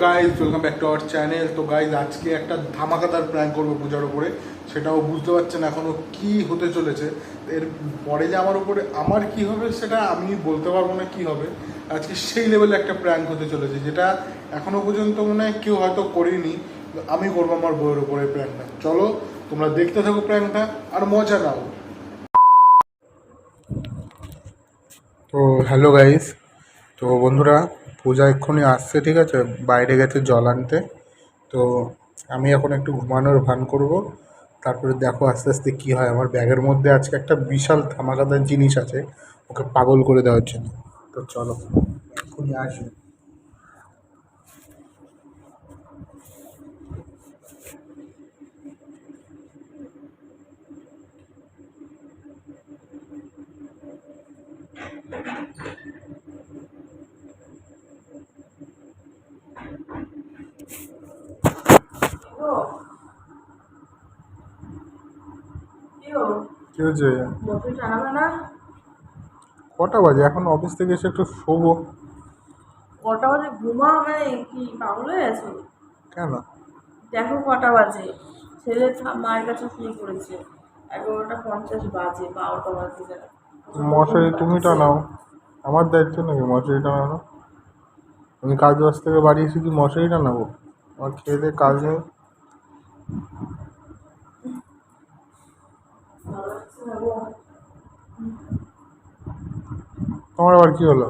Guys welcome back to our channel তো guys আজকে একটা ধামাকাদার প্ল্যান করব পূজার উপরে। সেটাও বুঝতে পারছেন এখনও কি হতে চলেছে। এর পরে যে আমার উপরে আমার কি হবে সেটা আমি বলতে পারব না কি হবে। আজকে সেই লেভেলে একটা প্র্যাঙ্ক হতে চলেছে, যেটা এখনও পর্যন্ত মনে হয় কেউ হয়তো করেনি। আমি করব আমার বইয়ের উপরে প্র্যাঙ্কটা চলো তোমরা দেখতে থাকো প্র্যাঙ্কটা আর মজা নাও। তো হ্যালো গাইস তো বন্ধুরা, পূজা এক্ষুনি আসছে, ঠিক আছে? বাইরে গেছে জল আনতে। তো আমি এখন একটু ঘুমানোর ভান করব। তারপরে দেখো আস্তে আস্তে কী হয়। আমার ব্যাগের মধ্যে আজকে একটা বিশাল ধামাকাদার জিনিস আছে, ওকে পাগল করে দেওয়ার জন্য। তো চলো, এক্ষুনি আসবে ও। কি? কটা বাজে? এখন অফিস থেকে এসে একটু শোবো। কটা বাজে? ঘুমা মানে কি পাগল হয়ে গেছো? কেন? দেখো কটা বাজে। ছেলে মায়ের কাছে শুয়ে পড়েছে। এগারোটা পঞ্চাশ বাজে বারোটা বাজে যাবে মশারি তুমি টানাও আমার দায়িত্ব নাকি মশারি টানানো আমি কাজ বাজ থেকে বাড়ি এসে কি মশারি টানাবো আমার খেয়ে দিয়ে কাজ নেই। তোমার আবার কি হলো?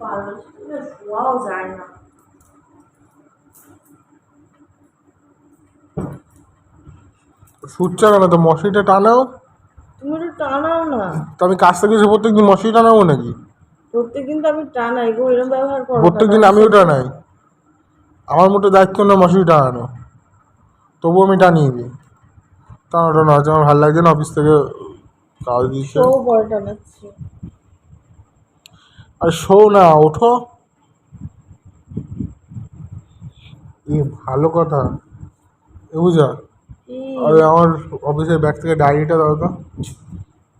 পাগল যায় না। সুচ্চা কেন তো মশারিটা টানাও। তুমি একটু টানাও না। তো আমি কাজ থেকে এসে প্রত্যেকদিন মশারি টানাবো নাকি? প্রত্যেকদিন তো আমি টানাই গো এরকম ব্যবহার করো প্রত্যেকদিন আমিও টানাই। আমার মোটে দায়িত্ব না মশারি টানানো। তবুও আমি টানিয়ে দিই। টানাটা না আজ আমার ভালো লাগছে না অফিস থেকে কাজ দিচ্ছে। আর শো না ওঠো। এ ভালো কথা। এ বুঝা? আরে আমার অফিসের ব্যাগ থেকে ডায়েরিটা দাও তো।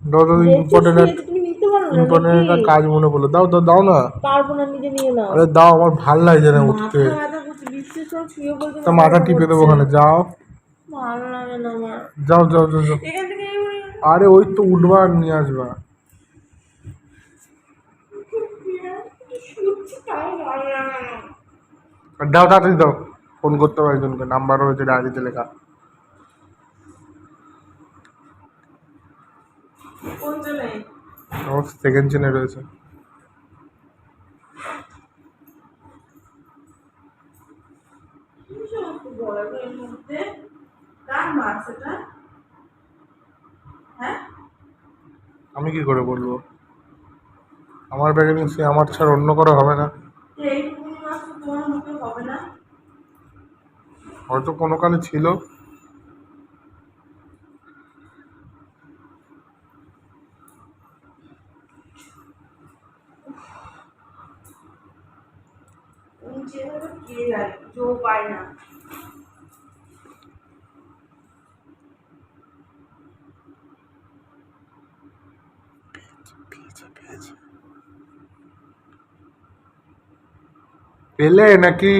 দাও তো ইম্পর্টেন্ট ইম্পর্টেন্ট একটা কাজ মনে পড়ল। দাও দাও দাও না। পারব না নিজে নিয়ে নাও। আরে দাও আমার ভালো লাগছে না উঠতে। তা মাথা টিপে দেবো ওখানে যাও। ভালো লাগে না যাও যাও যাও যাও। আরে ওই তো উঠবা আর নিয়ে আসবা। দাও তাড়াতাড়ি দাও। ফোন করতে হবে একজনকে। নাম্বার রয়েছে ডায়েরিতে লেখা। কোন জন্য আমার সেকেন্ড রয়েছে। হ্যাঁ? আমি কি করে বলব? আমার ব্যাগে নিশ্চয়ই আমার ছাড়া অন্য করা হবে না। হয়তো কোনো কালে ছিল তুমি যেভাবে কে জানে জো পায় না পেলে নাকি এটা কার এই মাছটার এটা কি এটা ব্লাউজ তো কার এগুলো নাকি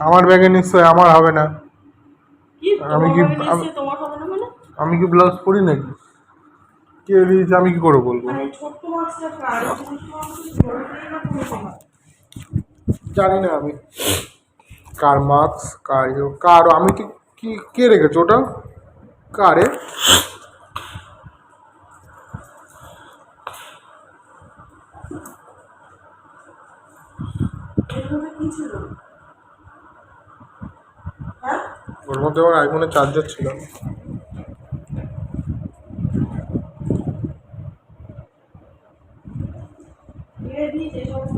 আমার ব্যাগে নিশ্চয়ই আমার হবে না। আমি কি- মানে? আমি কি ব্লাউজ পরি নাকি? কে দিয়েছে আমি কি করে বলব? মানে জানি না আমি। কার মার্কস কার কার আমি কি কি কে রেখেছে ওটা? কারে? হ্যাঁ? ওর মধ্যে আমার আইফোনের চার্জার ছিল। মেরে দিয়েছে সমস্ত?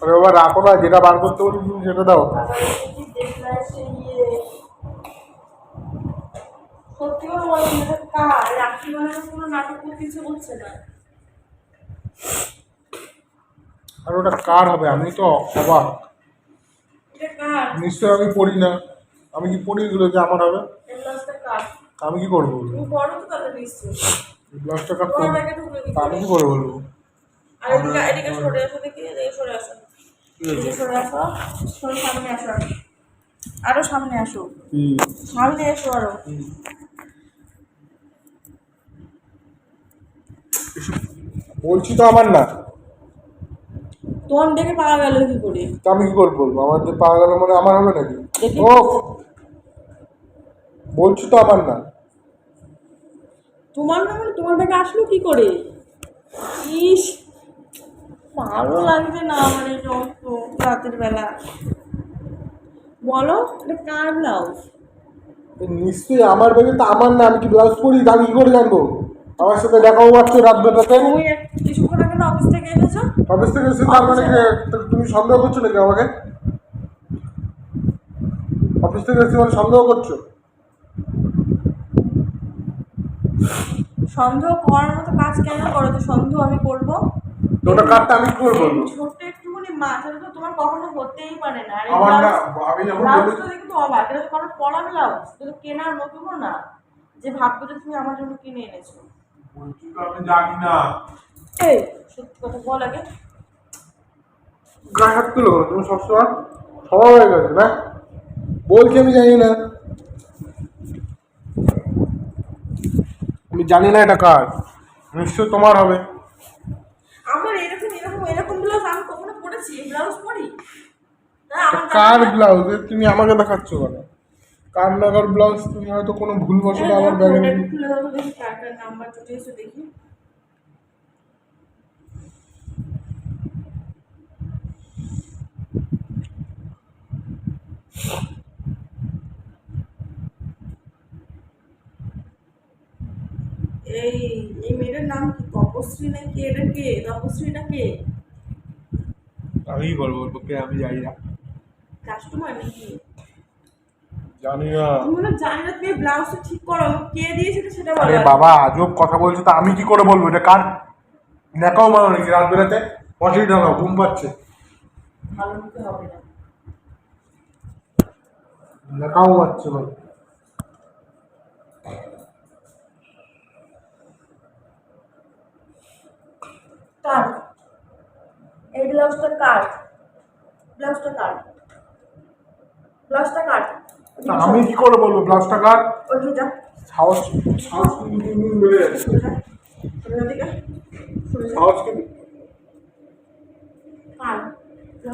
আরে বাবা রাখো না যেটা বার করতে বলি তুমি সেটা দাও। যে। সত্যি কার? রাখি মানে কোনো নাটক করতে ইচ্ছে করছে না। আর ওটা কার হবে? আমি তো অবাক। এটা নিশ্চয়ই আমি পড়ি না। আমি কি পড়ি এগুলো যে আমার হবে? আমি কি করব? তো তাহলে নিশ্চয়ই। কি আমি? কি করে বলব? আর এদিকে এদিকে সরে আসো দেখি এদিকে সরে আসো। এদিকে সরে আসো। সরে সামনে আসো আরও। সামনে আসো। সামনে এসো আরও। বলছি তো আমার না। তোমার দেখে পাওয়া গেল কি করে? আমি কি করে বলব? আমার পাওয়া গেল মানে আমার হবে নাকি। ও! বলছি তো আমার না। তোমার না মানে তোমার ব্যাগে আসলো কি করে? ইস ভালো লাগছে না আমার এই যন্ত্র রাতের বেলা। বলো এটা কার ব্লাউজ নিশ্চয়ই আমার ব্যাগে তো আমার না আমি কি ব্লাউজ পরি? আমি কি করে জানব? আমার সাথে দেখাও পাচ্ছ রাত বেলাতে তুমি কিছুক্ষণ আগে না অফিস থেকে এনেছো অফিস থেকে এসে তার মানে তুমি সন্দেহ করছ নাকি আমাকে? অফিস থেকে এসে মানে সন্দেহ করছ? সন্দেহ করার মতো কাজ কেন করো তো সন্দেহ আমি করব? তো ওটা কারটা আমি কি করে বলব ছোট্ট একটুখানি মাছ এটা তো তোমার কখনো হতেই পারে না। আর আমার না আমি যখন ব্লাউজটা বলি দেখে তো অবাক। এটা তো কারও পরা ব্লাউজ এটা তো কেনার নতুনও না। যে ভাববে যে তুমি আমার জন্য কিনে এনেছো। বলছি তো আমি জানি না। এই সত্যি কথা বল আগে। গায়ে হাত তুলো তুমি সবসময় সবাই হয়ে গেছে না বলছি আমি জানি না। আমি জানি না এটা কার। নিশ্চয় তোমার হবে। আমার এরকম এরকম এরকম ব্লাউজ আমি কখনো পরেছি ব্লাউজ পরি? আমার কার ব্লাউজ তুমি আমাকে দেখাচ্ছ কেন? কার নাগার ব্লাউজ তুমি হয়তো কোনো ভুল বসে আমার ব্যাগে ওটা খুলে দাও কার নাম্বার দেখি। এই এই মেয়েটার নাম কি তপশ্রী নাকি? এটা কে? তপশ্রীটা কে? আমি কি করব তোকে আমি জানি না। কাস্টমার নাকি? জানি না। তুমি মনে হয় জানি না তুমি ব্লাউজটা ঠিক করো। কে দিয়েছে সেটা বলো আরে বাবা আজব কথা বলছো তো আমি কি করে বলব? এটা কার? নেকাও মানো নাকি? রাত বেরাতে মশারি ঢালাও ঘুম পাচ্ছে। ভালো হবে না। নেকাও পাচ্ছে বল কার এই ব্লাউজটা কার ব্লাউজটা কার ব্লাউজটা কার তা আমি কি করে বলব? ব্লাউজটা কার সাহস সাহস কিন্তু দিন দিন বেড়ে যাচ্ছে সরে যা সরে যা দিকে সরে যা সাহস কিন্তু কার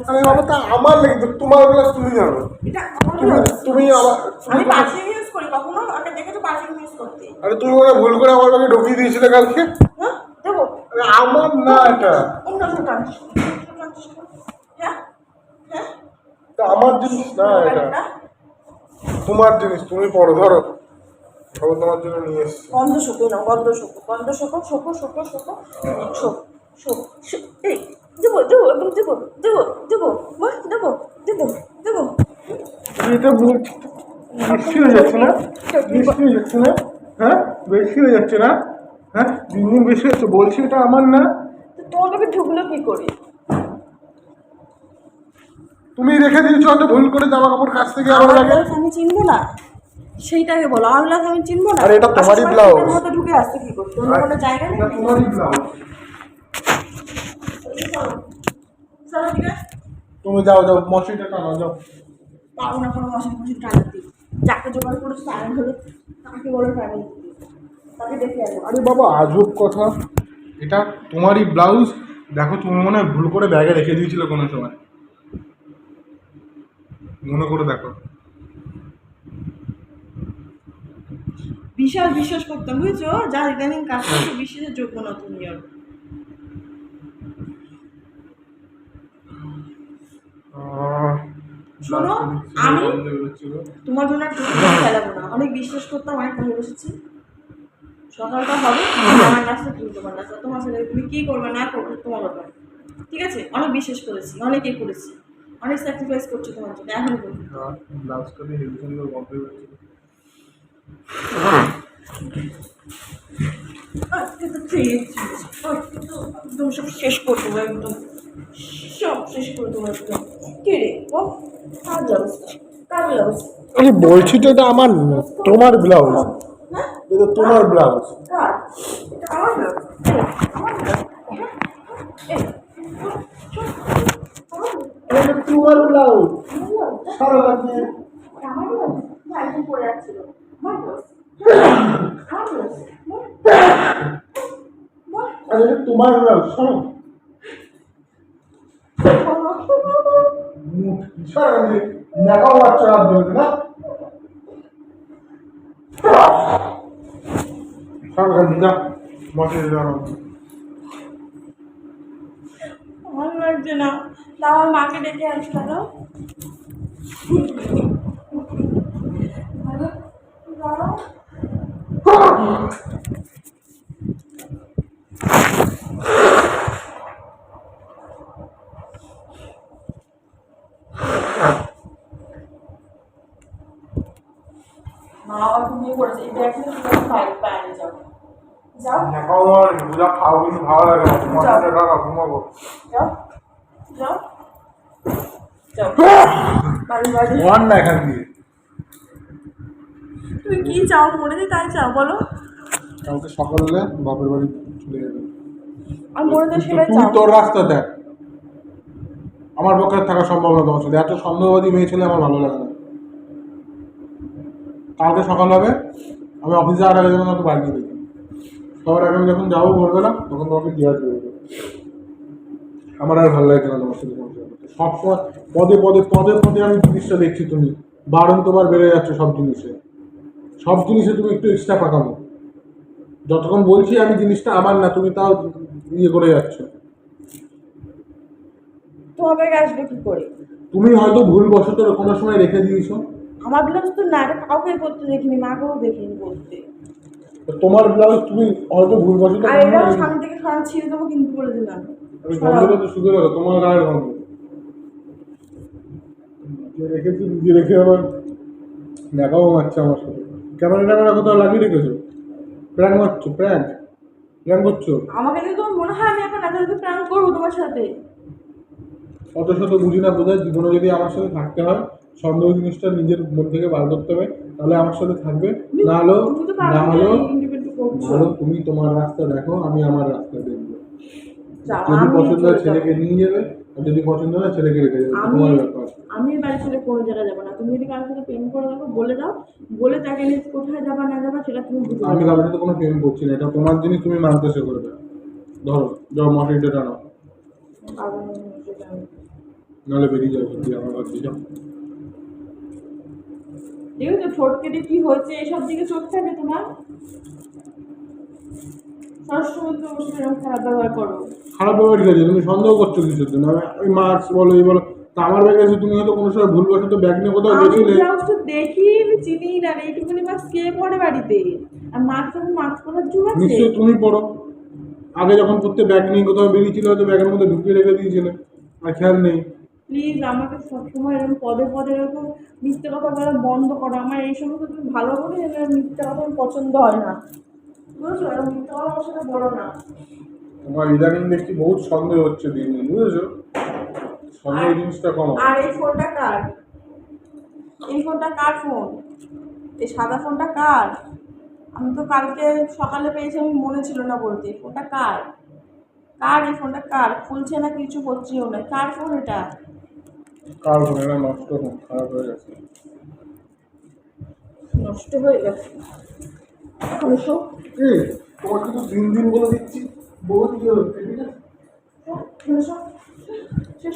আরে বাবা তা আমার লেগে তো তোমার ব্লাউজ তুমি জানো এটা আমার তুমি আমার আমি পার্সিং ইউজ করি কখনো আমি দেখেছ পার্সিং ইউজ করতে? আরে তুমি হয় ভুল করে আমার ঢুকিয়ে দিয়েছিলে কালকে? হ্যাঁ আমার না এটা। অন্য ছোট? হ্যাঁ হ্যাঁ। তা আমার জিনিস না এটা? তোমার জিনিস তুমি পড়ো ধরো। ধরো তোমার জন্য নিয়ে এসছি। গন্ধ শুকো না গন্ধ শুকো গন্ধ শুকো শুকো শুকো শুকো। শোক শোক দেবো দেবো এবং দেবো দেবো দেবো মা দেবো দেবো দেবো। এটা বলছি বেশি হয়ে যাচ্ছে না? বেশি হয়ে যাচ্ছে না? হ্যাঁ? বেশি হয়ে যাচ্ছে না? হ্যাঁ? দিন দিন বেশি হচ্ছে বলছি এটা আমার না? তো তোমার কাছে ঢুকলো কি করে? তুমি রেখে দিয়েছ হয়তো ভুল করে জামা কাপড় কাছ থেকে আমার লাগে। আমি চিনবো না। সেইটাকে বলো আমার আমি চিনবো না। আরে এটা তোমারই ব্লাউজ। মধ্যে ঢুকে আসছে কি করতে? অন্য কোনো জায়গা নেই এটা তোমারই ব্লাউজ তুমি যাও যাও মশারিটা টানো যাও। পাবো না কোনো মশারি মশারি টানাতে যাকে জোগাড় করেছে টাইম হলো তাকে বলো টাইম তাকে দেখে আসব আরে বাবা আজব কথা। এটা তোমারই ব্লাউজ দেখো তুমি মনে হয় ভুল করে ব্যাগে রেখে দিয়েছিলে কোনো সময়। মনে করে দেখো। বিশাল বিশ্বাস করতাম বুঝছ? যা ইদানিং কাজ করছে বিশ্বাসের যোগ্য না তুমি আর। শোনো, আমি- তোমার জন্য খেলাবো না। অনেক বিশ্বাস করতাম অনেক ভালোবেসেছি সকালটা হবে আমার নাস্তা তুমি তোমার নাস্তা তোমার সাথে তুমি কী করবে না করবে তোমার ব্যাপার। ঠিক আছে? অনেক বিশ্বাস করেছি অনেকেই করেছি। অনেক স্যাক্রিফাইস করছি তোমার জন্য এখনই বলি। কমপ্লিট হচ্ছে একদম সব শেষ করে দেবো একদম সব শেষ করে দেবো একদম। কে রে? ও কার ব্লাউজ কার ব্লাউজ আরে বলছি তো এটা আমার তোমার ব্লাউজ হ্যাঁ? এটা তোমার ব্লাউজ আমার ব্লাউজ এই, আমার ব্লাউজ হ্যাঁ এই এটা তোমার ব্লাউজ আমার ব্লাউজ সারা লাগে আমার ব্লাউজ না একদম পরে যাচ্ছিল আমার ব্লাউজ আমার ব্লাউজ আরে এটা তোমার ব্লাউজ সারা। লাগে নেকাও বাচ্চা রাত ধরে না? সারা বসে যাও ভালো লাগছে না। তাও আমার মাকে ডেকে আসি দাদা মা ঘুমিয়ে পড়েছে। এই ব্যাগ নিয়ে তুমি বাইরে বাইরে যাও। যাও। খাও কিন্তু ভালো লাগে ঘুমাবো যাও যাও যাও না এখান দিয়ে তুমি কি চাও? মনে দিই তাই চাও বলো। কালকে সকালে বাপের বাড়ি চলে যাবে। আর দিই সেটাই চাও। তোর রাস্তা দেখ। আমার পক্ষে থাকা সম্ভব না তোমার সাথে। এত সন্দেহবাদী মেয়ে ছেলে আমার ভালো লাগে না। কালকে সকাল হবে আমি অফিসে আর আগে যখন তোকে বাড়ি দেখি সবার আগে আমি যখন যাব ভোরবেলা তখন তোমাকে জিজ্ঞাসা করব আমার আর ভালো লাগছে না তোমার সাথে সবসময় পদে পদে পদে পদে আমি জিনিসটা দেখছি তুমি। বারন্তবার বেড়ে যাচ্ছে সব জিনিসে। সব জিনিসে তুমি একটু এক্সট্রা পাকাবো। যতক্ষণ বলছি আমি জিনিসটা আমার না তুমি তাও ইয়ে করে যাচ্ছ। তোমার আসবে কি করে? তুমি হয়তো ভুল বশত কোনো সময় রেখে দিয়েছ। আমার ব্লাউজ তো না এটা কাউকে করতে দেখিনি মাকেও দেখিনি করতে তোমার ব্লাউজ তুমি হয়তো ভুল বশত আর এটাও সামনে থেকে সরান ছিঁড়ে দেবো কিন্তু বলে দিলাম। আমি গন্ধটা তো দেখো তোমার গায়ের গন্ধ। রেখেছি নিজে রেখে আবার দেখাও মারছে আমার সাথে। ক্যামেরা ট্যামেরা কোথাও লাগিয়ে রেখেছো? প্র্যাঙ্ক মারছো প্র্যাঙ্ক প্র্যাঙ্ক করছ? আমাকে দেখে তোমার মনে হয় আমি এখন এত প্ল্যান করব তোমার সাথে? অত শত বুঝি না বোঝায় জীবনে যদি আমার সাথে থাকতে হয় সন্দেহ জিনিসটা নিজের মন থেকে বার করতে হবে তাহলে আমার সাথে থাকবে। না হলেও তুমি না হলেও ভালো তুমি তোমার রাস্তা দেখো আমি আমার রাস্তা দেখব। যদি পছন্দ হয় ছেলেকে নিয়ে যাবে আর যদি পছন্দ হয় ছেলেকে রেখে যাবে আমি তোমার ব্যাপার। আমি বাড়ি ছেড়ে কোনো জায়গায় যাব না। তুমি যদি কারোর সাথে প্রেম করে দেখো বলে দাও। বলে তাকে নিয়ে কোথায় যাবা না যাবা সেটা তুমি বুঝে আমি কারোর সাথে কোনো প্রেম করছি না। এটা তোমার জিনিস তুমি মানতে সে করবে ধরো যাও মশারিটা টানো নাহলে বেরিয়ে যাবে সত্যি আমার কাছে যাও। ঠিক আছে ঠোঁট কেটে কি হয়েছে? এসব দিকে চোখ থাকে তোমার? সবসময় ওর এরকম খারাপ ব্যবহার করো। খারাপ ব্যাপার ঠিক আছে তুমি সন্দেহ করছ কিছুর জন্য। ওই মার্কস বলো এই বলো। তা আমার ব্যাগে এসে তুমি হয়তো কোনো সময় ভুল বসে ব্যাগ নিয়ে কোথাও গেছিলে। দেখি আমি চিনি না রে এইটুকুনি মাস্ক কে পরে বাড়িতে। আর মাস্ক এখন মাস্ক পরার যুগ আছে। নিশ্চয়ই তুমি পড়ো। আগে যখন করতে ব্যাগ নিয়ে কোথাও বেরিয়েছিল হয়তো ব্যাগের মধ্যে ঢুকিয়ে রেখে দিয়েছিলে। আর খেয়াল নেই। প্লিজ আমাকে সবসময় এরকম পদে পদে এরকম মিথ্যে কথা বলা বন্ধ করো। আমার এই সমস্ত তুমি ভালো করে মিথ্যে কথা পছন্দ হয় না। বুঝেছ? এরকম মিথ্যে কথা আমার সাথে বলো না। তোমার ইদানিং দেখছি বহুত সন্দেহ হচ্ছে দিন দিন বুঝেছ? সন্দেহ জিনিসটা কম আর এই ফোনটা কার? এই ফোনটা কার ফোন? এই সাদা ফোনটা কার? আমি তো কালকে সকালে পেয়েছি আমি মনে ছিল না বলতে। ফোনটা কার? কার এই ফোনটা কার? খুলছে না কিছু হচ্ছেও না। কার ফোন এটা? কার ফোন? এটা নষ্ট ফোন খারাপ হয়ে গেছে। নষ্ট হয়ে গেছে। এখন তোমার কিন্তু দিন দিন বলে দিচ্ছি। বহুত ইয়ে হচ্ছে ঠিক আছে শেষ শেষ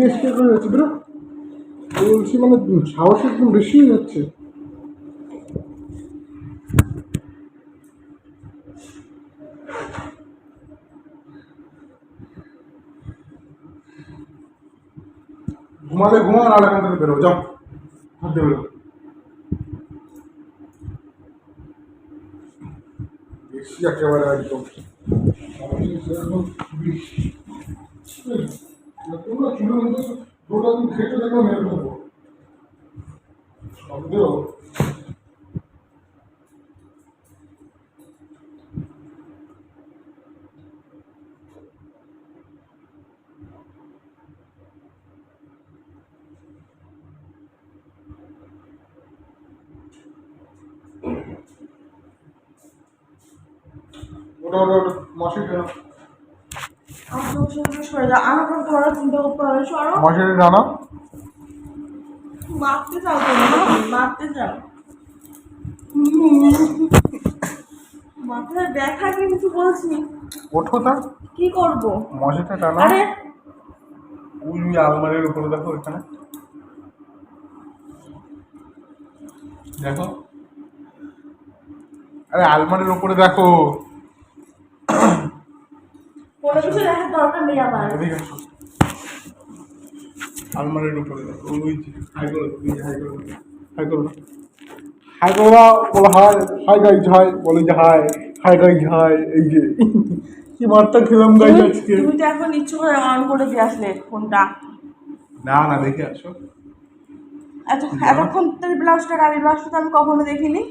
বেশ করে যাচ্ছে বলছি মানে সাহস একদম বেশি হয়ে ঘুমালে ঘুমা আর এখান থেকে বেরো, যাও। হাত বেরো। বেশি একেবারে একদম। তোমরা চুলের মধ্যে গোটা দিন খেটে দেখো, মেরে দেবো সন্দেহ ওটা ওটা ওটা মাসি কেন আমার চোখ সরে সরে যা আমাকে মাসির রানা মারতে চাও তুমি মারতে চাও মাথায় দেখা কিন্তু বলছি ওঠো তা। কি করব মাসিটা টানা। আরে। ওই আলমারির উপরে দেখো এখানে। দেখো। আরে আলমারির উপরে দেখো। কোনো কিছু দেখার দরকার নেই আসো। আলমারির উপরে ওই হাই করো হাই করো। হাই করো হাই করো বলো হাই হাই গাইজ হাই বলে যে হাই হাই গাইজ হাই এই যে। কি মারটা খেলাম গাইজ তুমি আজকে? তুমি তো এখন ইচ্ছে করে অন করে দিয়ে আসলে ফোনটা। না না দেখে আসো। এত এতক্ষণ তোর ব্লাউজটা গাড়ির ব্লাউজটা তো আমি কখনো দেখিনি।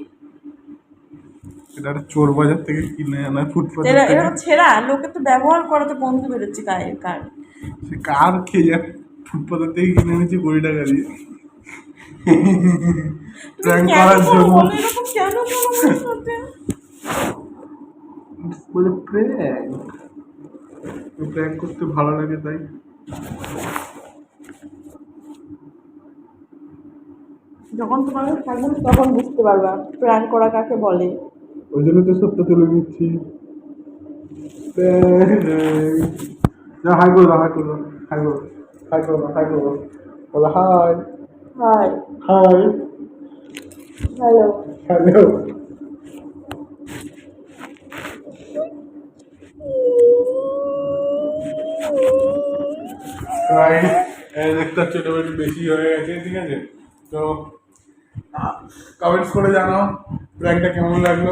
এটা একটা চোর বাজার থেকে কিনে আনা ফুটপাথ এরা এরকম ছেঁড়া লোকে তো ব্যবহার করা তো বন্ধ বেরোচ্ছে গায়ের কার? সে কার খেয়ে ফুটপাথের থেকে কিনে এনেছি কুড়ি টাকা দিয়ে। প্র্যাঙ্ক করার করো জন্য। বলো প্র্যাঙ্ক প্র্যাঙ্ক করতে ভালো লাগে তাই। যখন তোমার থাকবে তখন বুঝতে পারবা প্ল্যান করা কাকে বলে। ওই জন্য তো সত্য তুলে নিচ্ছি হাই করো হাই করো হাই করো হাই করো হাই করো বলো hi. Hi. Hi. Hello. Hello. দেখতে একটু বেশি হয়ে গেছে ঠিক আছে? তো কমেন্টস করে জানাও প্র্যাঙ্কটা কেমন লাগল?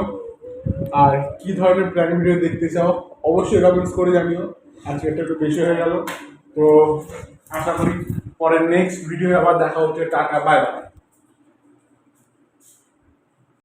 আর কি ধরনের প্ল্যান ভিডিও দেখতে চাও, অবশ্যই কমেন্টস করে জানিও। আজকে একটা একটু বেশি হয়ে গেল। তো আশা করি পরে নেক্সট ভিডিও আবার দেখা হচ্ছে। Tata bye bye